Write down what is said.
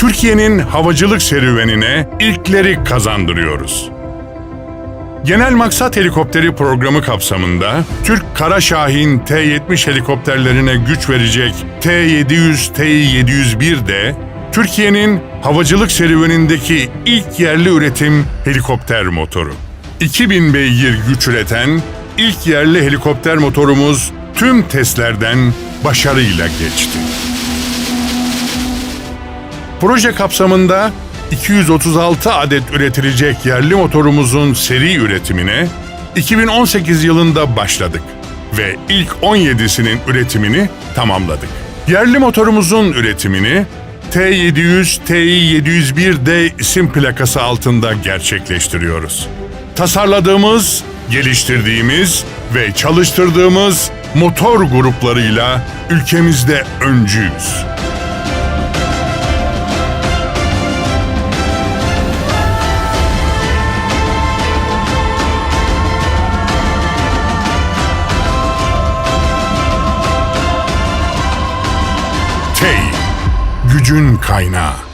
Türkiye'nin havacılık serüvenine ilkleri kazandırıyoruz. Genel Maksat Helikopteri programı kapsamında Türk Kara Şahin T-70 helikopterlerine güç verecek T-700, T-701 de Türkiye'nin havacılık serüvenindeki ilk yerli üretim helikopter motoru. 2000 beygir güç üreten ilk yerli helikopter motorumuz tüm testlerden başarıyla geçti. Proje kapsamında 236 adet üretilecek yerli motorumuzun seri üretimine 2018 yılında başladık ve ilk 17'sinin üretimini tamamladık. Yerli motorumuzun üretimini T700, TI701D isim plakası altında gerçekleştiriyoruz. Tasarladığımız, geliştirdiğimiz ve çalıştırdığımız motor gruplarıyla ülkemizde öncüyüz. T gücün kaynağı.